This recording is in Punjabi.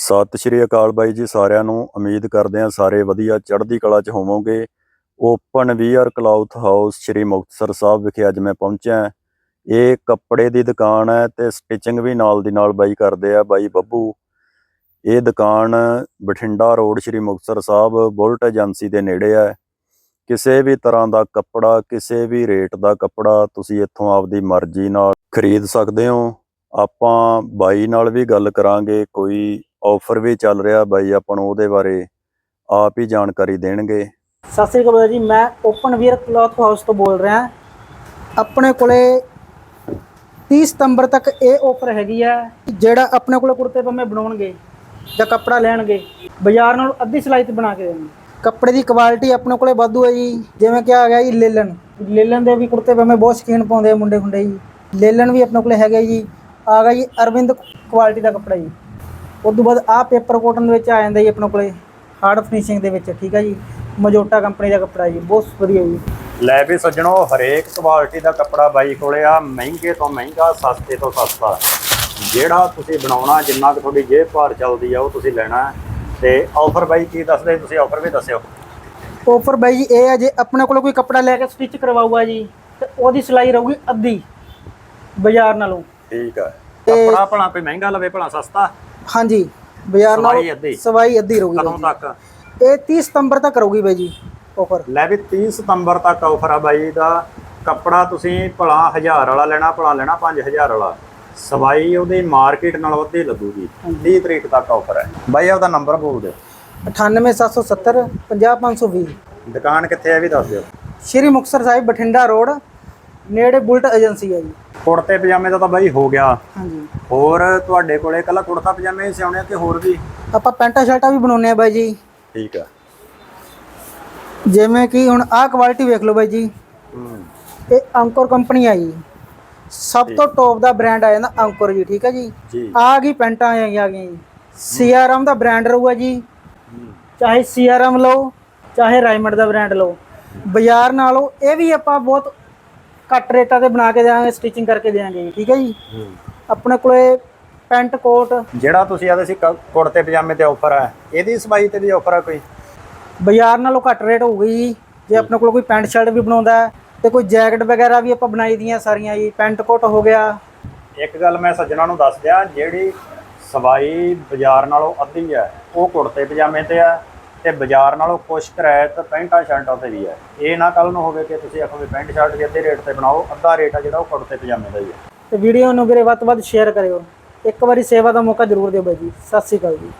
ਸਤਿ ਸ਼੍ਰੀ ਅਕਾਲ ਬਾਈ ਜੀ, ਸਾਰਿਆਂ ਨੂੰ ਉਮੀਦ ਕਰਦੇ ਹਾਂ ਸਾਰੇ ਵਧੀਆ ਚੜ੍ਹਦੀ ਕਲਾ 'ਚ ਹੋਵੋਗੇ। Open wear cloth house Shri Muktsar Sahib ਵਿਖੇ ਅੱਜ ਮੈਂ ਪਹੁੰਚਿਆ ਇਹ ਕੱਪੜੇ ਦੀ ਦੁਕਾਨ ਹੈ ਤੇ ਸਟਿਚਿੰਗ ਵੀ ਨਾਲ ਦੀ ਨਾਲ ਬਾਈ ਕਰਦੇ ਆ ਬਾਈ ਬੱਬੂ। ਇਹ ਦੁਕਾਨ Bathinda road Shri Muktsar Sahib bullet agency ਦੇ ਨੇੜੇ ਹੈ। ਕਿਸੇ ਵੀ ਤਰ੍ਹਾਂ ਦਾ ਕੱਪੜਾ, ਕਿਸੇ ਵੀ ਰੇਟ ਦਾ ਕੱਪੜਾ ਤੁਸੀਂ ਇੱਥੋਂ ਆਪਦੀ ਮਰਜ਼ੀ ਨਾਲ ਖਰੀਦ ਸਕਦੇ ਹੋ। ਆਪਾਂ ਬਾਈ ਨਾਲ ਵੀ ਗੱਲ ਕਰਾਂਗੇ, ਕੋਈ ਆਫਰ ਵੀ ਚੱਲ ਰਿਹਾ ਬਾਈ, ਆਪਾਂ ਨੂੰ ਉਹਦੇ ਬਾਰੇ ਆਪ ਹੀ ਜਾਣਕਾਰੀ ਦੇਣਗੇ। ਸਤਿ ਸ੍ਰੀ ਅਕਾਲ ਜੀ, ਮੈਂ ਓਪਨ ਵੀਅਰ ਕਲੌਥ ਹਾਊਸ ਤੋਂ ਬੋਲ ਰਿਹਾ। ਆਪਣੇ ਕੋਲੇ 30 ਸਤੰਬਰ ਤੱਕ ਇਹ ਆਫਰ ਹੈਗੀ ਆ, ਜਿਹੜਾ ਆਪਣੇ ਕੋਲੇ ਕੁੜਤੇ ਪਜਾਮੇ ਬਣਾਉਣਗੇ ਜਾਂ ਕੱਪੜਾ ਲੈਣਗੇ, ਬਾਜ਼ਾਰ ਨਾਲੋਂ ਅੱਧੀ ਸਿਲਾਈ ਤੇ ਬਣਾ ਕੇ ਦੇਣਗੇ। ਕੱਪੜੇ ਦੀ ਕੁਆਲਿਟੀ ਆਪਣੇ ਕੋਲੇ ਵਾਧੂ ਹੈ ਜੀ, ਜਿਵੇਂ ਕਿ ਆ ਗਿਆ ਜੀ, ਲੇਲਨ। ਲੇਲਨ ਦੇ ਵੀ ਕੁੜਤੇ ਪਜਾਮੇ ਬਹੁਤ ਸ਼ੌਕੀਨ ਪਾਉਂਦੇ ਆ ਮੁੰਡੇ ਖੁੰਡੇ ਜੀ। ਲੇਲਨ ਵੀ ਆਪਣੇ ਕੋਲੇ ਹੈਗਾ ਜੀ, ਆ ਗਿਆ ਜੀ, ਅਰਵਿੰਦ ਕੁਆਲਿਟੀ ਦਾ ਕੱਪੜਾ ਜੀ। ਉਸ ਤੋਂ ਬਾਅਦ ਆ ਪੇਪਰ ਕੋਟਨ ਦੇ ਵਿੱਚ ਆ ਜਾਂਦਾ ਜੀ ਆਪਣੇ ਕੋਲੇ ਹਾਰਡ ਫਿਨਿਸ਼ਿੰਗ ਦੇ ਵਿੱਚ ਠੀਕ ਹੈ ਜੀ? ਮਜੋਟਾ ਕੰਪਨੀ ਦਾ ਕੱਪੜਾ ਜੀ ਬਹੁਤ ਵਧੀਆ ਜੀ। ਲੈ ਵੀ ਸੱਜਣੋ ਹਰੇਕ ਕੁਆਲਿਟੀ ਦਾ ਕੱਪੜਾ ਬਾਈ ਕੋਲੇ ਆ ਮਹਿੰਗੇ ਤੋਂ ਮਹਿੰਗਾ ਸਸਤੇ ਤੋਂ ਸਸਤਾ। ਜਿਹੜਾ ਤੁਸੀਂ ਬਣਾਉਣਾ ਜਿੰਨਾ ਕੁ ਤੁਹਾਡੀ ਜੇਬ ਭਾਰ ਚੱਲਦੀ ਆ ਉਹ ਤੁਸੀਂ ਲੈਣਾ। ਤੇ ਆਫਰ ਬਾਈ ਕੀ ਦੱਸਦੇ ਤੁਸੀਂ ਆਫਰ ਵੀ ਦੱਸਿਓ। ਆਫਰ ਬਾਈ ਜੀ ਇਹ ਹੈ ਜੇ ਆਪਣੇ ਕੋਲ ਕੋਈ ਕੱਪੜਾ ਲੈ ਕੇ ਸਟਿਚ ਕਰਵਾਊਗਾ ਜੀ ਤੇ ਉਹਦੀ ਸਿਲਾਈ ਰਹੂਗੀ ਅੱਧੀ ਬਾਜ਼ਾਰ ਨਾਲੋਂ। ਠੀਕ ਹੈ ਕੱਪੜਾ ਭਲਾ ਕੋਈ ਮਹਿੰਗਾ ਲਵੇ ਭਲਾ ਸਸਤਾ। ਹਾਂਜੀ ਬਾਜ਼ਾਰ ਸਵਾਈ ਨਾਲੋਂ ਅੱਧੀ? ਸਵਾਈ ਅੱਧੀ ਰਹੂਗੀ ਕਦੋਂ ਬਾਈ ਤੱਕ? ਜੀ। ਇਹ 30 ਸਤੰਬਰ ਤੱਕ ਰਹੂਗੀ ਬਾਈ ਜੀ ਆਫਰ ਲੈ ਵੀ 30 ਸਤੰਬਰ ਤੱਕ ਆਫਰ ਆ ਬਾਈ ਦਾ। ਕੱਪੜਾ ਤੁਸੀਂ ਭਲਾ 1000 ਵਾਲਾ ਲੈਣਾ ਭਲਾ ਲੈਣਾ 5000 ਵਾਲਾ। ਸਵਾਈ ਉਹਦੀ ਮਾਰਕੀਟ ਨਾਲੋਂ ਅੱਧੀ ਲੱਗੂਗੀ। 30 ਤਰੀਕ ਤੱਕ ਆਫਰ ਹੈ। ਬਾਈ ਆਪਦਾ ਨੰਬਰ ਬੋਲ ਦਿਓ। 98770 50520 ਦੁਕਾਨ ਕਿੱਥੇ ਹੈ ਇਹ ਵੀ ਦੱਸ ਦਿਓ। ਸ਼੍ਰੀ ਮੁਕਤਸਰ ਸਾਹਿਬ ਬਠਿੰਡਾ ਰੋਡ ਨੇੜੇ ਬੁਲਟ ਏਜੰਸੀ ਹੈ ਜੀ। ਕੁੜਤੇ ਪਜਾਮੇ ਦਾ ਤਾਂ ਬਾਈ ਹੋ ਗਿਆ। ਹਾਂਜੀ। ਹੋਰ ਤੁਹਾਡੇ ਕੋਲੇ ਕੱਲਾ ਕੁੜਤਾ ਪਜਾਮੇ ਹੀ ਸਿਉਣੇ ਕਿ ਹੋਰ ਵੀ? ਆਪਾਂ ਪੈਂਟਾਂ ਸ਼ਰਟਾਂ ਵੀ ਬਣਾਉਂਦੇ ਆ ਬਾਈ ਜੀ। ਠੀਕ ਆ। ਜਿਵੇਂ ਕਿ ਹੁਣ ਆਹ ਕੁਆਲਿਟੀ ਵੇਖ ਲਓ ਬਾਈ ਜੀ। ਇਹ ਅੰਕੁਰ ਕੰਪਨੀ ਆ ਜੀ। ਸਭ ਤੋਂ ਟੌਪ ਦਾ ਬ੍ਰਾਂਡ ਆ ਜਾਂਦਾ ਅੰਕੁਰ ਜੀ ਠੀਕ ਹੈ ਜੀ? ਆ ਗਈ ਪੈਂਟਾਂ ਆ ਗਈਆਂ। ਜੀ ਸੀਆਰਐਮ ਦਾ ਬ੍ਰਾਂਡ ਰਹੂਗਾ ਜੀ। ਚਾਹੇ ਸੀਆਰਐਮ ਲਓ ਚਾਹੇ ਰਾਈਮੰਡ ਦਾ ਬ੍ਰਾਂਡ ਲਓ। ਬਾਜ਼ਾਰ ਨਾਲੋਂ ਇਹ ਵੀ ਆਪਾਂ ਬਹੁਤ ਘੱਟ ਰੇਟਾਂ ਤੇ ਬਣਾ ਕੇ ਦੇਵਾਂਗੇ ਸਟਿਚਿੰਗ ਕਰਕੇ ਦੇਵਾਂਗੇ ਠੀਕ ਹੈ ਜੀ। ਆਪਣੇ ਕੋਲੇ ਪੈਂਟ ਕੋਟ। ਜਿਹੜਾ ਤੁਸੀਂ ਆਦੇ ਸੀ ਕ- ਕੁੜਤੇ ਪਜਾਮੇ ਤੇ ਆਫਰ ਹੈ ਇਹਦੀ ਸਵਾਈ ਤੇ ਵੀ ਆਫਰ ਹੈ ਕੋਈ? ਬਾਜ਼ਾਰ ਨਾਲੋਂ ਘੱਟ ਰੇਟ ਹੋਊਗੀ ਜੀ। ਜੇ ਆਪਣੇ ਕੋਲ ਕੋਈ ਪੈਂਟ ਸ਼ਰਟ ਵੀ ਬਣਾਉਂਦਾ ਹੈ ਤੇ ਕੋਈ ਜੈਕਟ ਵਗੈਰਾ ਵੀ ਆਪਾਂ ਬਣਾਈ ਦੀਆਂ ਸਾਰੀਆਂ ਜੀ ਪੈਂਟ ਕੋਟ ਹੋ ਗਿਆ। ਇੱਕ ਗੱਲ ਮੈਂ ਸੱਜਣਾ ਨੂੰ ਦੱਸ ਦਿਆਂ ਜਿਹੜੀ ਸਵਾਈ ਬਾਜ਼ਾਰ ਨਾਲੋਂ ਅੱਧੀ ਹੈ ਉਹ ਕੁੜਤੇ ਪਜਾਮੇ ਤੇ ਹੈ ਤੇ ਬਾਜ਼ਾਰ ਨਾਲੋਂ ਕੁਛ ਕਿਰਾਇਤ ਪੈਂਟਾਂ ਸ਼ਰਟਾਂ ਤੇ ਵੀ ਹੈ। ਇਹ ਨਾ ਕੱਲ ਨੂੰ ਹੋਵੇ ਕਿ ਤੁਸੀਂ ਆਖੋ ਵੀ ਪੈਂਟ ਸ਼ਰਟ ਵੀ ਅੱਧੇ ਰੇਟ ਤੇ ਬਣਾਓ, ਅੱਧਾ ਰੇਟ ਆ ਜਿਹੜਾ ਉਹ ਕੁੜਤੇ ਪਜਾਮੇ ਦਾ ਹੀ ਹੈ। ਤੇ ਵੀਡੀਓ ਨੂੰ ਵੀਰੇ ਵੱਧ ਤੋਂ ਵੱਧ ਸ਼ੇਅਰ ਕਰਿਓ। ਇੱਕ ਵਾਰੀ ਸੇਵਾ ਦਾ ਮੌਕਾ ਜ਼ਰੂਰ ਦਿਓ ਬਾਈ ਜੀ। ਸਤਿ ਸ਼੍ਰੀ ਅਕਾਲ ਜੀ।